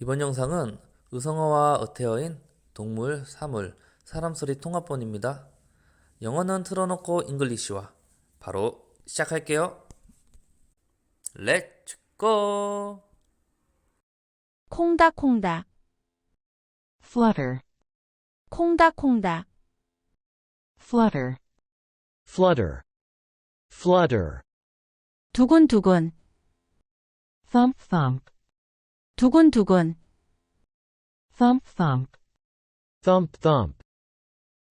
이번 영상은 의성어와 어태어인 동물, 사물, 사람 소리 통합본입니다. 영어는 틀어놓고 잉글리시와 바로 시작할게요. 렛츠 고! 콩닥콩닥. Flutter, 콩닥콩닥. Flutter, flutter, flutter, 두근두근. Thump thump, 두근두근 thump thump, thump thump,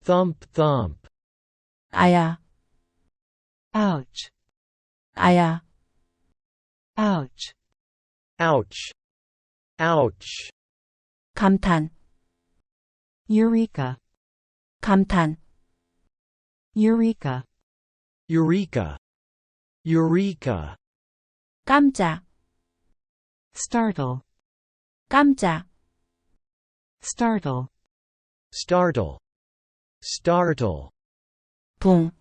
thump thump, 아야 ouch, 아야 ouch, ouch, ouch, 감탄 eureka, 감탄 eureka, eureka, eureka, 깜짝 startle, 깜짝 startle, startle, startle, 붕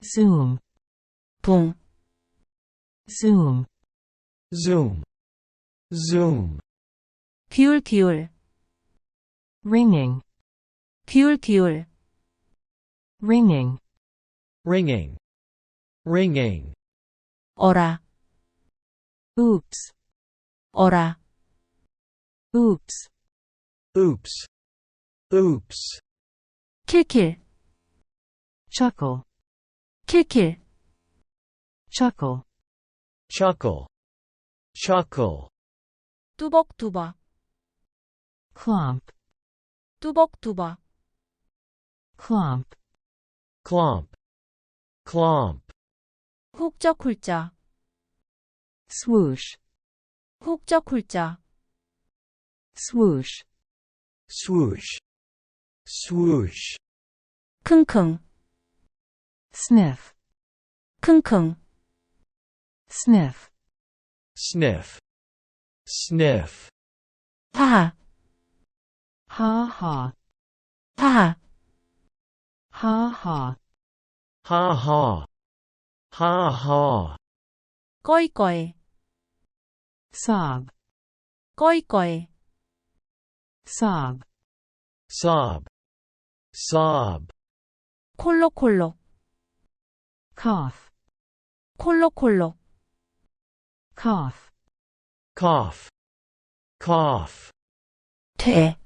zoom, 붕, zoom, zoom, zoom, 기울 기울 ringing, 기울 기울 ringing, ringing, ringing, 어라 oops, 어라 oops, oops, oops, 킬킬 chuckle, 킬킬 chuckle, chuckle, chuckle, 뚜벅뚜벅 clomp, 뚜벅뚜벅 clomp, clomp, clomp, 훌쩍훌쩍 swoosh, 훌쩍훌쩍 swoosh, swoosh, swoosh, 킁킁 sniff, 킁킁 sniff, sniff, sniff, 하하 ha ha, 하하 ha ha, ha ha, ha ha, 꺼이꺼이 sob, 꺼이꺼이 sob, sob, sob, 콜록콜록 cough, 콜록콜록 cough, cough, cough, 퇴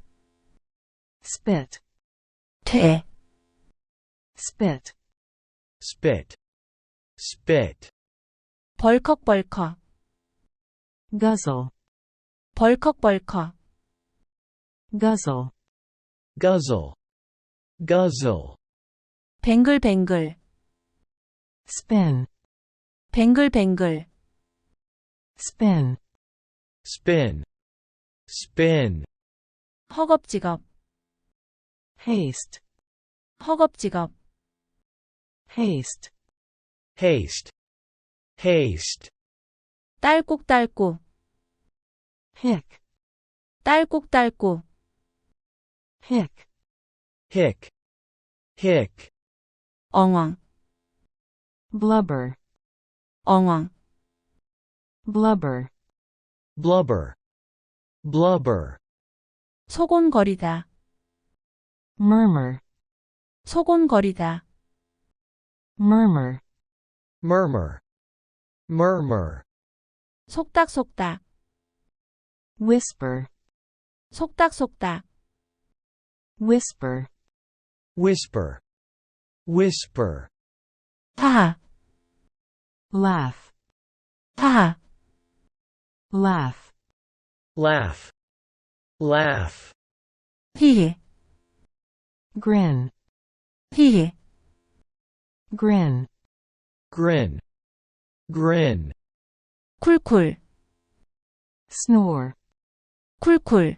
spit, 퇴 spit, spit, spit, 벌컥벌컥 guzzle, 벌컥벌컥 guzzle, guzzle, guzzle, 뱅글뱅글 spin, 뱅글뱅글 spin, spin, spin, 허겁지겁 haste, 허겁지겁 haste, haste, haste, 딸꾹딸꾹 hick, 딸꾹딸꾹 hick, hick, hick, 엉엉 blubber, 엉엉 blubber, blubber, blubber, 소곤거리다 murmur, 소곤거리다 murmur, murmur, murmur, 속닥속닥 whisper, 속닥속닥 whisper, whisper, whisper, 하하 laugh, 하하 laugh, laugh, laugh, 히히 grin, 히히 grin, grin, grin, 쿨쿨 snore, 쿨쿨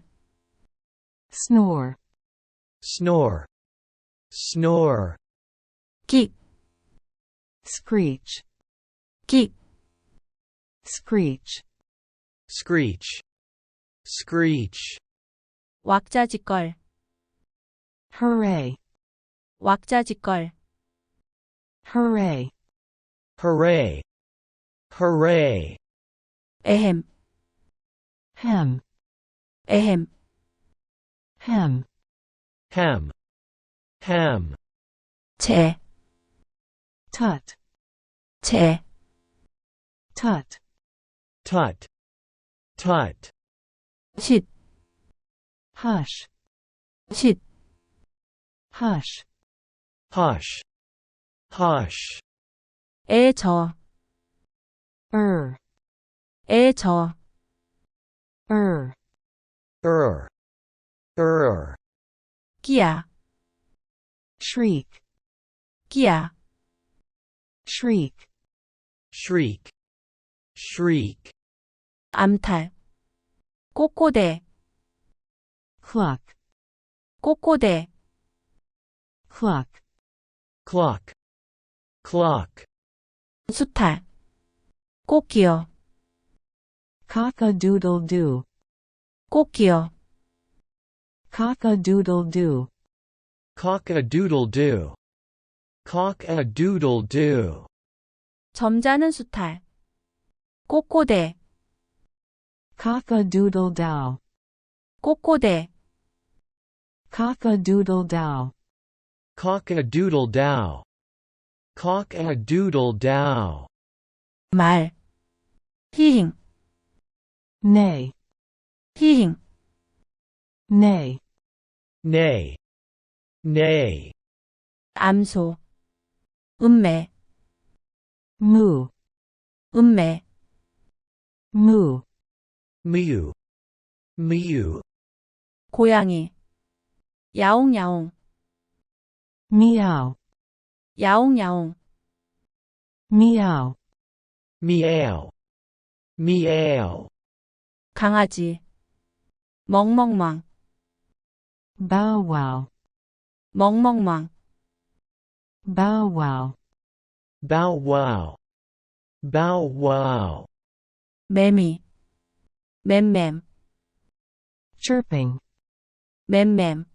snore, snore, snore, 긱 screech, 긱 screech, screech, screech, 왁자지껄 hooray, 왁자지껄 hooray, hooray, hooray, 에헴 hem, 에헴, hem, hem, hem, 제, tut, 제, tut, tut, tut, 쉿, hush, 쉿, hush, hush, hush, 에, 저, er, 에, 저, er, er, er, 끼야, shriek, 끼야, shriek, shriek, shriek, 암탈, 꼬꼬대, cluck, 꼬꼬대, cluck, cluck, cluck, 수탈, 꽃기어, cock-a-doodle-doo, 꽃기어, cock-a-doodle-doo, cock-a-doodle-doo, cock-a-doodle-doo, 점잖은 수탈, 꼬꼬대, cock-a-doodle-dow, 꼬꼬대, cock-a-doodle-dow, cock-a-doodle-dow, cock-a-doodle-dow, 말, 히힝, nay, 히힝, 네. 네. 네. 암소. 음매. 무. 음매. 무. 무유. 미유. 고양이. 야옹야옹. 미야옹. 야옹야옹. 미야옹. 미에오. 미에오. 강아지. 멍멍멍. bow wow, 멍멍멍, bow wow, bow wow, bow wow, 매미, 맴맴, chirping, 맴맴,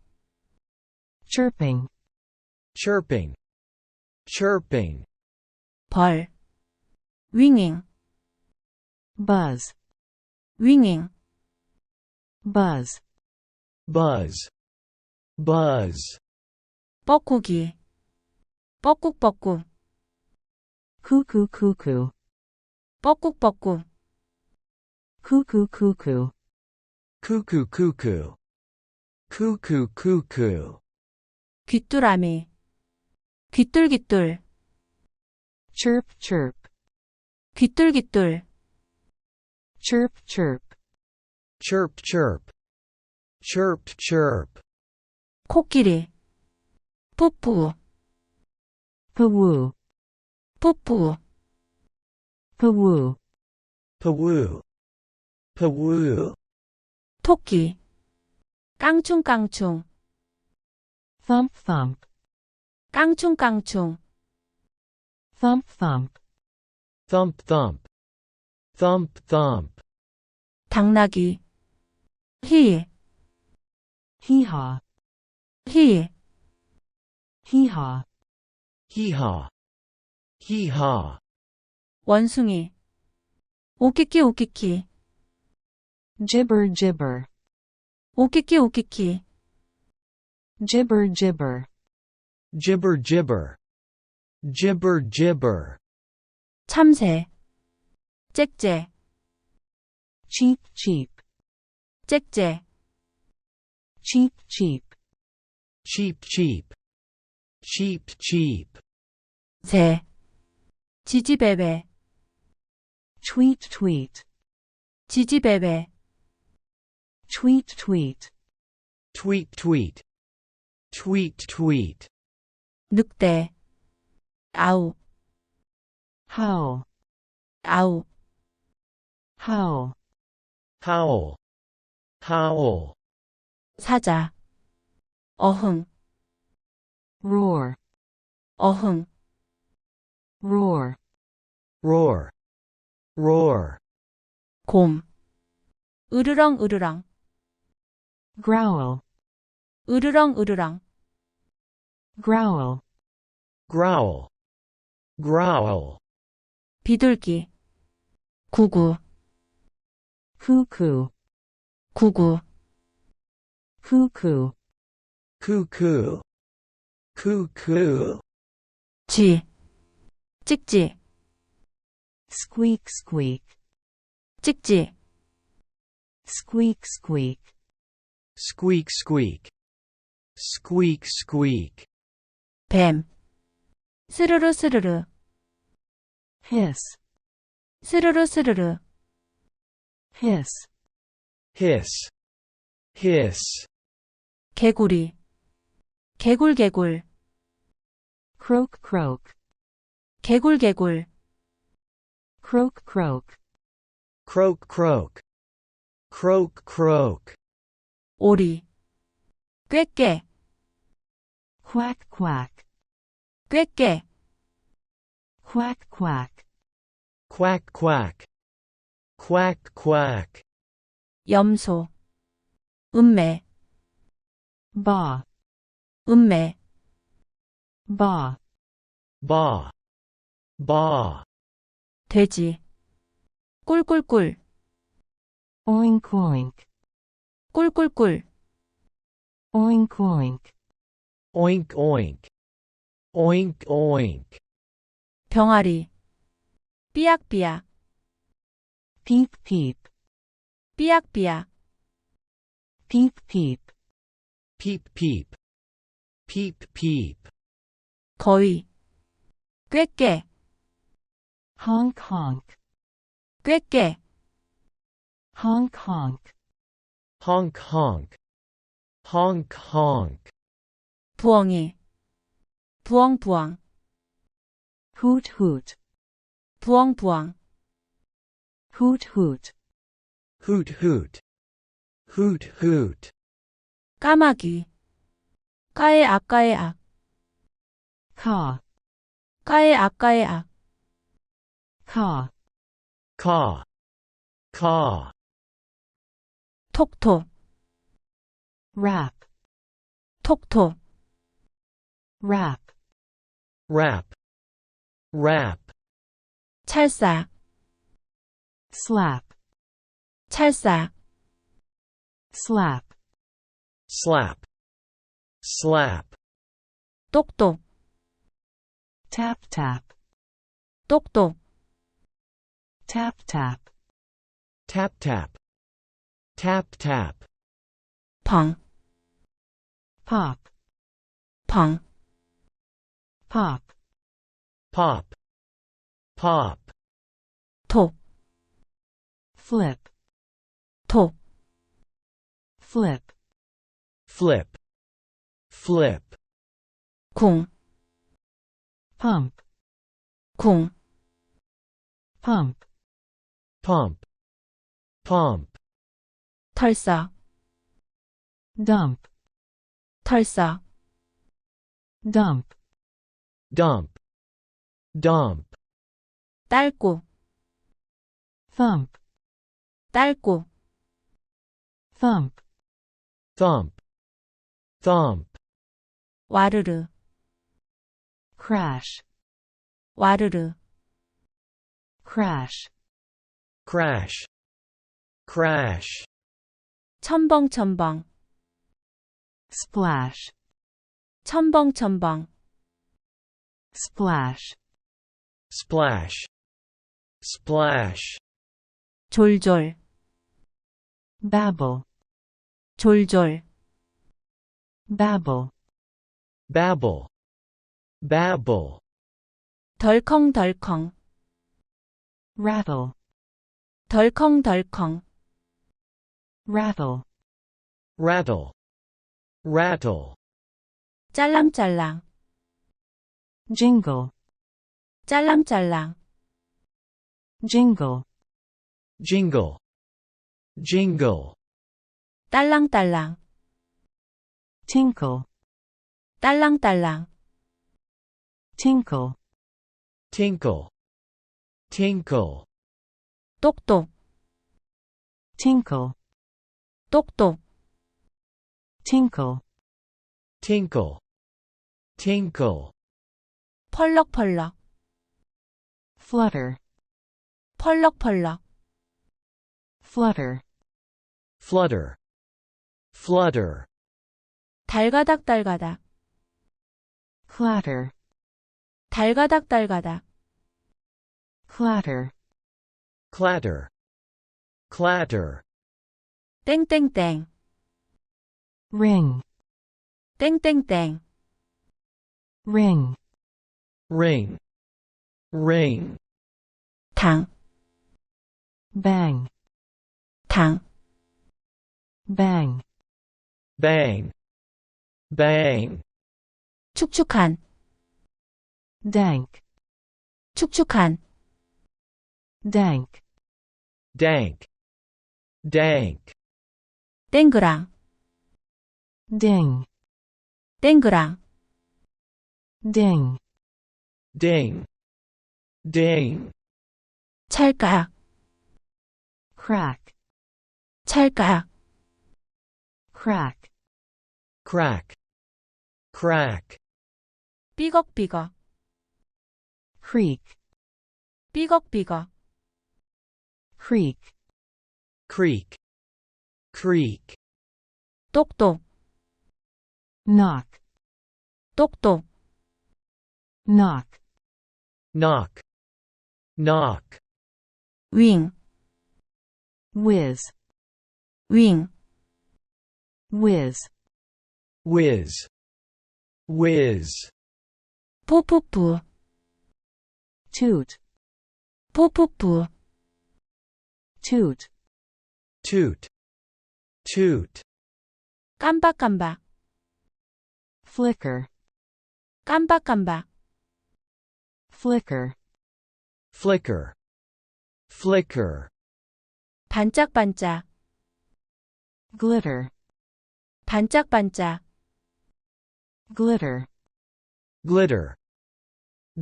chirping, chirping, chirping, 벌, 윙잉, buzz, 윙잉, buzz, buzz, Buzz, 뻐꾸기, 뻐꾹뻐꾹, cuckoo cuckoo, 뻐꾹뻐꾹, cuckoo cuckoo, cuckoo cuckoo, cuckoo cuckoo, 귀뚜라미, 귀뚤귀뚤, chirp chirp, 귀뚤귀뚤, chirp chirp, chirp chirp, chirp chirp, 코끼리, 푸푸, pawoo, 푸푸, pawoo, pawoo, pawoo, 토끼, 깡충깡충, thump thump, 깡충깡충, thump thump, thump thump, thump thump, 당나귀, 히, haw, 히, hee haw, hee haw, hee haw, 원숭이, 오키키 오키키, gibber gibber, 오키키 오키키, gibber gibber, gibber gibber, gibber gibber, 참새, 짹짹, cheap cheap, 짹짹, cheap cheap, cheap cheap, cheap cheap, 새, 지지배배, tweet tweet, 지지배배, tweet tweet, tweet tweet, tweet tweet, 늑대, 아우, howl, 아우, howl, howl, howl, 사자, 어흥, roar, 어흥, roar, roar, roar, 곰, 으르렁 으르렁, growl, 으르렁 으르렁, growl, growl, growl, 비둘기, 구구, cuckoo, 구구, cuckoo, cuckoo, cuckoo, 쥐, 찍지, squeak, squeak, 찍지, squeak, squeak, squeak, squeak, squeak, squeak, 뱀, 스르르 스르르, hiss, 스르르 스르르, hiss, hiss, hiss, 개구리, 개굴 개굴, croak, croak, 개굴 개굴, croak, croak, croak, croak, croak, croak, 오리, 꾀깨, quack, quack, 꾀깨, quack, quack, quack, quack, quack, quack, 염소, 음매, ba, 음매, ba, ba, ba, 돼지, 꿀꿀꿀, oink, oink, 꿀꿀꿀, oink, oink, oink, oink, oink, oink, 병아리, 삐약삐약, peep, peep, 삐약삐약, peep, peep, peep, peep, peep, peep, 거위, 꾀깨, honk, honk, 꾀깨, honk, honk, honk, honk, honk, honk, 부엉이, 부엉부엉, hoot, hoot, 부엉부엉, hoot, hoot, hoot, hoot, hoot, hoot, 까마귀, 까의 악까의 악, caw, 까의 악까의 악, caw, caw, caw, 톡톡, rap, 톡톡, rap, rap, rap, 찰싹, slap, 찰싹, slap, slap, slap, 똑똑, tap, tap, 똑똑, tap, tap, tap, tap, tap, tap, 펑, pop, 펑, pop, pop, pop, 톡, flip, 톡, flip, flip, flip, 쿵, pump, 쿵, pump, pump, pump, 털썩, dump, 털썩, dump, dump, dump, 딸꾹, thump, 딸꾹, thump, thump, thump, 와르르, crash, 와르르, crash, crash, crash, 첨벙첨벙, splash, 첨벙첨벙, splash, splash, splash, 졸졸, babble, 졸졸, babble, babble, babble, 덜컹덜컹, rattle, 덜컹덜컹, rattle, rattle, rattle, 짤랑짤랑, jingle, 짤랑짤랑, jingle, jingle, jingle, 딸랑딸랑, tinkle, 딸랑딸랑, tinkle, tinkle, tinkle, 똑똑, tinkle, 똑똑, tinkle, tinkle, tinkle, 펄럭펄럭, flutter, 펄럭펄럭, flutter, flutter, flutter, 달가닥 달가닥 clatter, 달가닥 달가닥 clatter, clatter, clatter, 땡땡땡 ring, 땡땡땡 ring, ring, ring, 당 bang, 당 bang, bang, bang, 축축한 dank, 축축한 dank, dank, dank, 땡그랑 ding, 땡그랑 ding, ding, ding, 찰까약 crack, 찰까약 crack, crack, crack, 삐걱삐걱 creak, 삐걱삐걱 creak, creak, creak, 똑똑 knock, 똑똑 knock, knock, knock, 윙 whiz, 윙 whiz, whiz, whiz, 푸푸푸 toot, 푸푸푸 toot, toot, toot, 깜박깜박 flicker, 깜박깜박 flicker, flicker, flicker, 반짝반짝 glitter, 반짝반짝 glitter, glitter,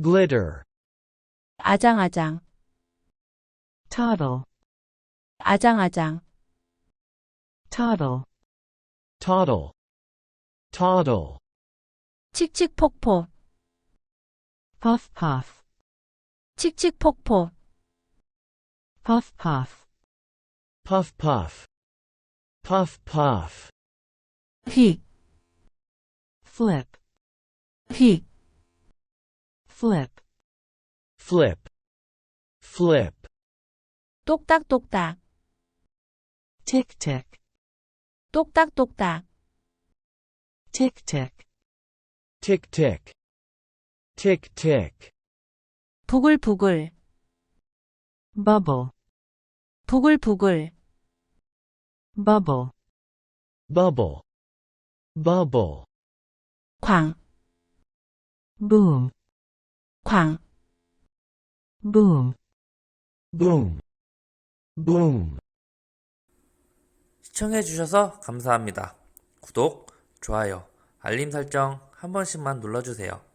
glitter, 아장아장 toddle, 아장아장 toddle, toddle, toddle, 칙칙폭포 puff puff, 칙칙폭포 puff puff, puff puff, puff puff, 휙 flip, 휙 flip, flip, flip, 똑딱똑딱 tick tick, 똑딱똑딱 tick tick, tick tick, tick tick, 부글부글 bubble, 부글부글 bubble, bubble, bubble, 광 boom, 광 boom, boom, boom. 시청해 주셔서 감사합니다. 구독, 좋아요, 알림 설정 한 번씩만 눌러주세요.